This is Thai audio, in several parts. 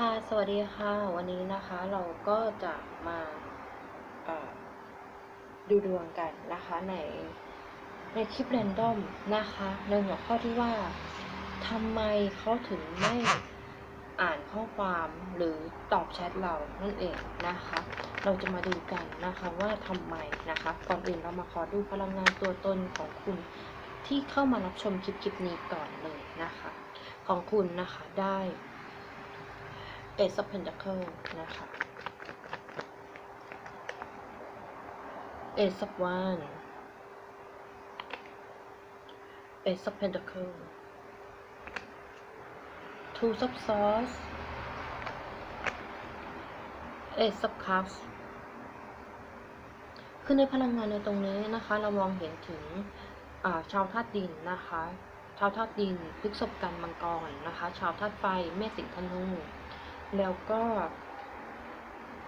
ค่ะ สวัสดีค่ะ วันนี้นะคะเราก็จะมาดูดวงกันนะคะในในคลิปแรนดอมนะคะในหัวข้อที่ว่าทำไมเขาถึงไม่อ่านข้อความหรือตอบแชทเรานั่นเองนะคะ เราจะมาดูกันนะคะว่าทำไมนะคะ ก่อนอื่นเรามาขอดูพลังงานตัวตนของคุณที่เข้ามารับชมคลิปคลิปนี้ก่อนเลยนะคะ ของคุณนะคะได้ Ace of Pentacle นะคะ Ace of One Ace of Pentacle Two of Swords Ace of Cups คือในพลังงานในตรงนี้นะคะ เรามองเห็นถึงาชาวธาตุดินนะคะ ชาวธาตุดินพฤกษบกันมังกรนะคะ ชาวธาตุไฟแม่สิงห์ธนู แล้วก็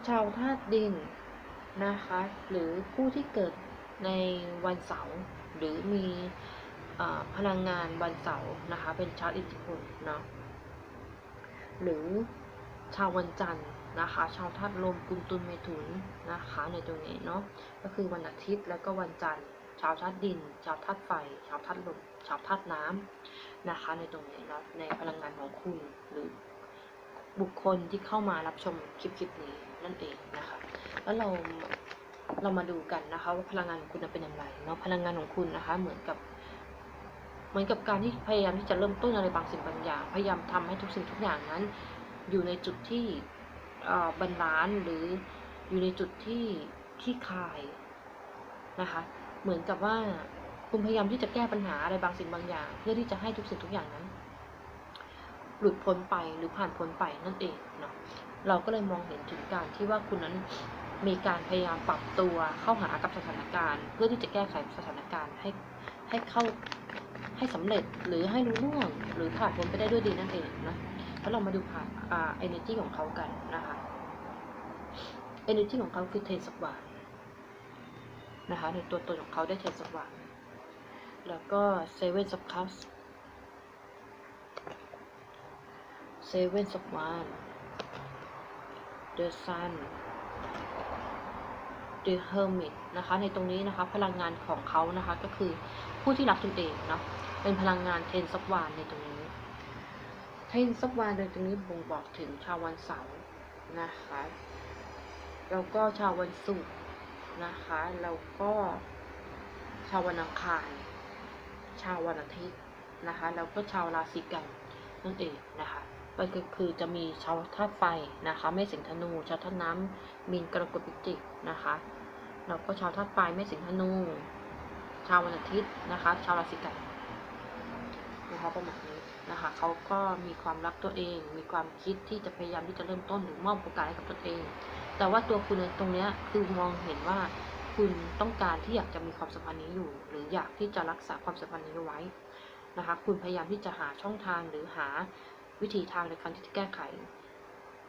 ชาวธาตุดินนะคะ หรือผู้ที่เกิดในวันเสาร์หรือมีอพลังงานวันเสาร์นะคะ เป็นชาวอิทธิพลเนาะหรือชาววันจันทร์นะคะ ชาวธาตุลมกุมตุลเมถุนนะคะ ในตรงนี้เนาะก็คือวันอาทิตย์แล้วก็วันจันทร์ ชาวธาตุดิน ชาวธาตุไฟ ชาวธาตุลมชาวธาตุน้ำนะคะ ในตรงนี้เนาะในพลังงานของคุณหรือ บุคคลที่เข้ามารับชมคลิปคลิปนี้นั่นเองนะคะ แล้วเราเรามาดูกันนะคะ ว่าพลังงานของคุณเป็นอย่างไรเนาะพลังงานของคุณนะคะ เหมือนกับเหมือนกับการที่พยายามที่จะเริ่มต้นอะไรบางสิ่งบางอย่าง พยายามทำให้ทุกสิ่งทุกอย่างนั้น อยู่ในจุดที่บรรลานซ์หรืออยู่ในจุดที่ที่คลายนะคะ เหมือนกับว่าคุณพยายามที่จะแก้ปัญหาอะไรบางสิ่งบางอย่าง เพื่อที่จะให้ทุกสิ่งทุกอย่างนั้น หลุดพ้นไปหรือผ่านพ้นไปนั่นเองเนาะเราก็เลยมองเห็นถึงการที่ว่าคุณนั้นมีการพยายามปรับตัวเข้าหากับสถานการณ์ เพื่อที่จะแก้ไขสถานการณ์ให้ให้เข้าให้สำเร็จหรือให้รู้ล่วงหรือผ่านพ้นไปได้ด้วยดีนั่นเองนะแล้วเรามาดูผ่านอ่า energy ของเขากันนะคะ energy ของเขาคือเทสวานนะคะในตัวตนของเขาได้เทสวานแล้วก็ seven of cups Seven of Wands The Sun The Hermit นเดอะเฮอร์มิตนะคะ ในตรงนี้นะคะ พลังงานของเขานะคะ ก็คือผู้ที่รักตนเองเนาะเป็นพลังงานเทนซับวานในตรงนี้ เทนซับวานในตรงนี้บ่งบอกถึงชาววันเสาร์นะคะ แล้วก็ชาววันศุกร์นะคะ แล้วก็ชาววันอังคาร ชาววันอาทิตย์นะคะ แล้วก็ชาวราศีกันนั่นเองนะคะ ก็คือจะมีชาวธาตุไฟนะคะแม่สิงธนู ชาวธาตุน้ำมีนกรกฎพิจิกนะคะแล้วก็ชาวธาตุไฟแม่สิงธนู ชาววันอาทิตย์นะคะ ชาวราศีกันนะคะประมาณนี้นะคะเขาก็มีความรักตัวเอง มีความคิดที่จะพยายามที่จะเริ่มต้นหรือมอบโอกาสให้กับตนเอง แต่ว่าตัวคุณตรงนี้คือมองเห็นว่าคุณต้องการที่อยากจะมีความสัมพันธ์นี้อยู่ หรืออยากที่จะรักษาความสัมพันธ์นี้ไว้นะคะ คุณพยายามที่จะหาช่องทางหรือหา วิธีทางในการที่จะแก้ไข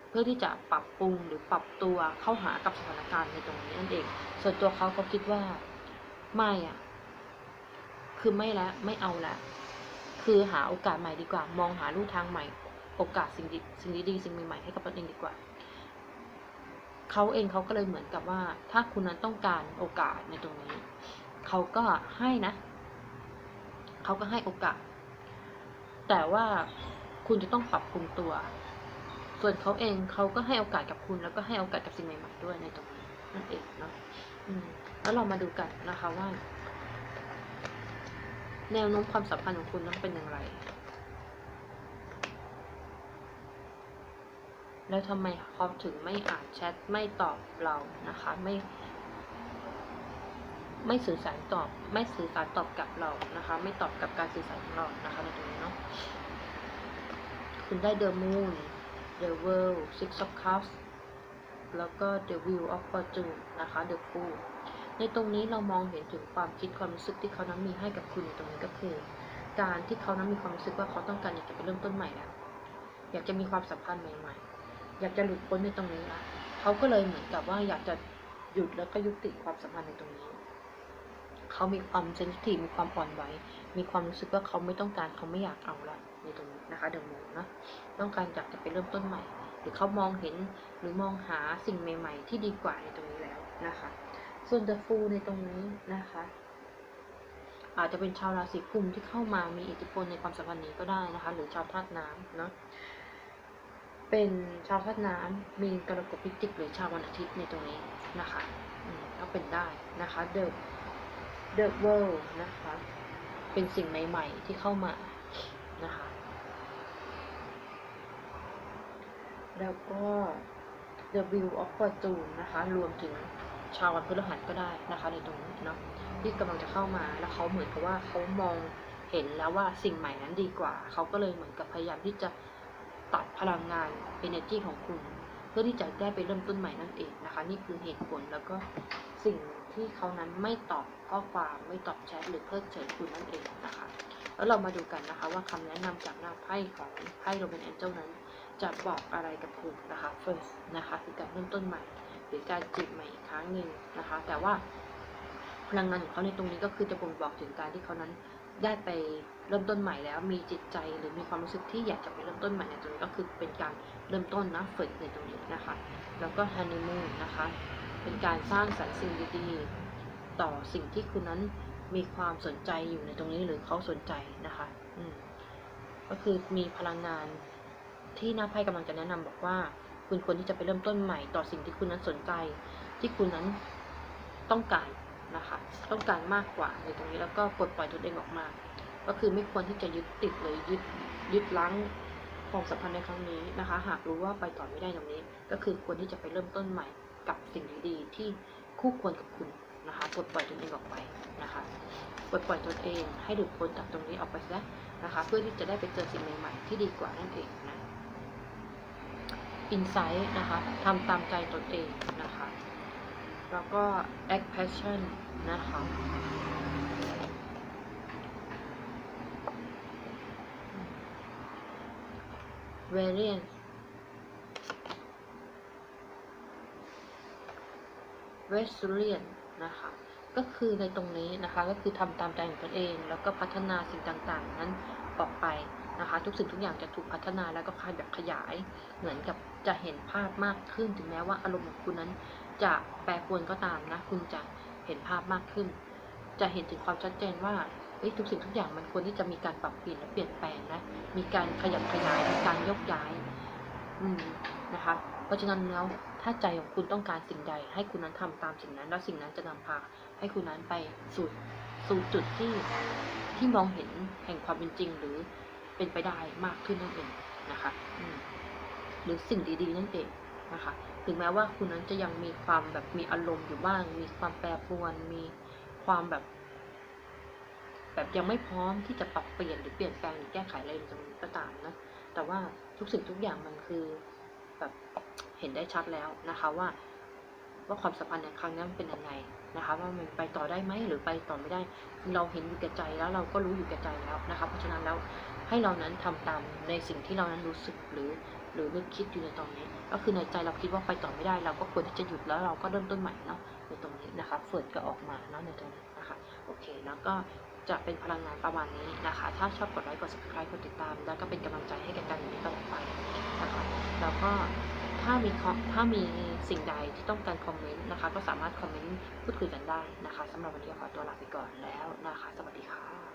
เพื่อที่จะปรับปรุงหรือปรับตัวเข้าหากับสถานการณ์ในตรงนี้นั่นเอง ส่วนตัวเขาเขาคิดว่าไม่อะ คือไม่ละไม่เอาละคือหาโอกาสใหม่ดีกว่า มองหาลู่ทางใหม่ โอกาสสิ่งดีสิ่งดีๆสิ่งใหม่ๆให้กับตนเองดีกว่าเขาเองเขาก็เลยเหมือนกับว่า ถ้าคุณนั้นต้องการโอกาสในตรงนี้เขาก็ให้นะเขาก็ให้โอกาส แต่ว่า คุณจะต้องปรับปรุงตัว ส่วนเขาเองเขาก็ให้โอกาสกับคุณ แล้วก็ให้โอกาสกับสิ่งใหม่ๆด้วยในตรงนี้นั่นเองเนาะแล้วเรามาดูกันนะคะว่า แนวโน้มความสัมพันธ์ของคุณต้องเป็นอย่างไร แล้วทำไมเขาถึงไม่อ่านแชทไม่ตอบเรานะคะ ไม่ไม่สื่อสารตอบ ไม่สื่อสารตอบกลับเรานะคะ ไม่ตอบกับการสื่อสารของเรานะคะในตรงนี้เนาะ คุณได้ The Moon The World Six of Cups แล้วก็ The Wheel of Fortune นะคะ The Fool ในตรงนี้เรามองเห็นถึงความคิดความรู้สึกที่เขานั้นมีให้กับคุณในตรงนี้ก็คือ การที่เขานั้นมีความรู้สึกว่าเขาต้องการอยากจะไปเริ่มต้นใหม่แล้วอยากจะมีความสัมพันธ์ใหม่ ๆ อยากจะหลุดพ้นในตรงนี้ละเขาก็เลยเหมือนกับว่าอยากจะหยุดแล้วก็ยุติความสัมพันธ์ในตรงนี้ เขามีความเซนซิทีฟมีความอ่อนไหวมีความรู้สึกว่าเขาไม่ต้องการเขาไม่อยากเอาละในตรงนี้นะคะเดอะมูนนะต้องการอยากจะไปเริ่มต้นใหม่ หรือเขามองเห็นหรือมองหาสิ่งใหม่ ๆ ที่ดีกว่าในตรงนี้แล้วนะคะ ส่วน The Fool ในตรงนี้นะคะ อาจจะเป็นชาวราศีกุมที่เข้ามามีอิทธิพลในความสัมพันธ์นี้ก็ได้นะคะ หรือชาวธาตุน้ำเนาะเป็นชาวธาตุน้ำมีกรกฎพิจิกหรือชาววันอาทิตย์ในตรงนี้นะคะก็เป็นได้นะคะ The The World นะคะ เป็นสิ่งใหม่ ๆ ที่เข้ามานะคะ แล้วก็ The Wheel of Fortune นะคะ รวมถึงชาววันพฤหัสก็ได้นะคะในตรงนี้เนาะที่กำลังจะเข้ามาแล้วเขาเหมือนกับว่าเขามองเห็นแล้วว่าสิ่งใหม่นั้นดีกว่า เขาก็เลยเหมือนกับพยายามที่จะตัดพลังงาน energy ของคุณ เพื่อที่จะได้ไปเริ่มต้นใหม่นั่นเองนะคะ นี่คือเหตุผลแล้วก็สิ่ง ที่เขานั้นไม่ตอบข้อความไม่ตอบแชทหรือเพิกเฉยคุณนั่นเองนะคะ แล้วเรามาดูกันนะคะว่าคำแนะนำจากหน้าไพ่ของไพ่โรเบนแอนเจลนั้น จะบอกอะไรกับคุณนะคะ first นะคะคือการเริ่มต้นใหม่ หรือการจีบใหม่อีกครั้งหนึ่งนะคะ แต่ว่าพลังงานของเขาในตรงนี้ก็คือจะบ่งบอกถึงการที่เขานั้นได้ไปเริ่มต้นใหม่แล้วมีจิตใจหรือมีความรู้สึกที่อยากจะไปเริ่มต้นใหม่ในตรงนี้ก็คือเป็นการเริ่มต้นนะฝึกในตรงนี้นะคะ แล้วก็ฮันนีมูนนะคะ เป็นการสร้างสรรค์สิ่งดีๆ ต่อสิ่งที่คุณนั้นมีความสนใจอยู่ในตรงนี้หรือเขาสนใจนะคะ อืมก็คือมีพลังงานที่หน้าไพ่กำลังจะแนะนำบอกว่า คุณควรที่จะไปเริ่มต้นใหม่ต่อสิ่งที่คุณนั้นสนใจ ที่คุณนั้นต้องการนะคะ ต้องการมากกว่าในตรงนี้แล้วก็ปลดปล่อยตนเองออกมา ก็คือไม่ควรที่จะยึดติดเลยยึดยึดลั้งความสัมพันธ์ในครั้งนี้นะคะ หากรู้ว่าไปต่อไม่ได้ตรงนี้ ก็คือควรที่จะไปเริ่มต้นใหม่ กับสิ่งดีๆที่คู่ควรกับคุณนะคะปลดปล่อยตนเองออกไปนะคะปลดปล่อยตนเองให้หลุดพ้นจากตรงนี้ออกไปซะนะคะ เพื่อที่จะได้ไปเจอสิ่งใหม่ๆที่ดีกว่านั่นเองนะอินไซต์นะคะทำตามใจตนเองนะคะ แล้วก็ act passion นะคะ variance resilient นะคะ ก็คือในตรงนี้นะคะก็คือทำตามใจของตนเอง แล้วก็พัฒนาสิ่งต่างๆ นั้นออกไปนะคะ ทุกสิ่งทุกอย่างจะถูกพัฒนาแล้วก็ขยับขยาย เหมือนกับจะเห็นภาพมากขึ้น ถึงแม้ว่าอารมณ์ของคุณนั้น จะแปรปรวนก็ตามนะ คุณจะเห็นภาพมากขึ้น จะเห็นถึงความชัดเจนว่าเอ้ทุกสิ่งทุกอย่างมันควรที่จะมีการปรับเปลี่ยนและเปลี่ยนแปลงนะ มีการขยับขยาย มีการยกย้าย อืม นะคะ เพราะฉะนั้นแล้วถ้าใจของคุณต้องการสิ่งใด ให้คุณนั้นทำตามสิ่งนั้น แล้วสิ่งนั้นจะนำพาให้คุณนั้นไปสู่สู่จุดที่ที่มองเห็นแห่งความเป็นจริงหรือเป็นไปได้มากขึ้นนั่นเองนะคะหรือสิ่งดีๆนั่นเองนะคะถึงแม้ว่าคุณนั้นจะยังมีความแบบมีอารมณ์อยู่บ้าง มีความแปรปรวนมีความแบบ แบบยังไม่พร้อมที่จะปรับเปลี่ยนหรือเปลี่ยนแปลงหรือแก้ไขอะไรตรงนี้ก็ตามนะแต่ว่าทุกสิ่งทุกอย่างมันคือ แบบเห็นได้ชัดแล้วนะคะว่า ว่าความสัมพันธ์ในครั้งนี้มันเป็นยังไงนะคะ ว่ามันไปต่อได้ไหมหรือไปต่อไม่ได้ เราเห็นอยู่แก่ใจแล้วเราก็รู้อยู่แก่ใจแล้วนะคะ เพราะฉะนั้นแล้วให้เรานั้นทำตามในสิ่งที่เรานั้นรู้สึกหรือหรือนึกคิดอยู่ในตอนนี้ ก็คือในใจเราคิดว่าไปต่อไม่ได้ เราก็ควรที่จะหยุดแล้วเราก็เริ่มต้นใหม่เนาะในตรงนี้นะคะเฟิร์ดก็ออกมาเนาะในตรงนี้นะคะโอเคแล้วก็ จะเป็นพลังงานประมาณนี้นะคะ ถ้าชอบกดไลค์กด subscribe กดติดตาม แล้วก็เป็นกำลังใจให้กันกันอย่างนี้ตลอดไปนะคะแล้วก็ถ้ามีคอถ้ามีสิ่งใดที่ต้องการคอมเมนต์นะคะ ก็สามารถคอมเมนต์พูดคุยกันได้นะคะสำหรับวันนี้ขอตัวลาไปก่อนแล้วนะคะ สวัสดีค่ะ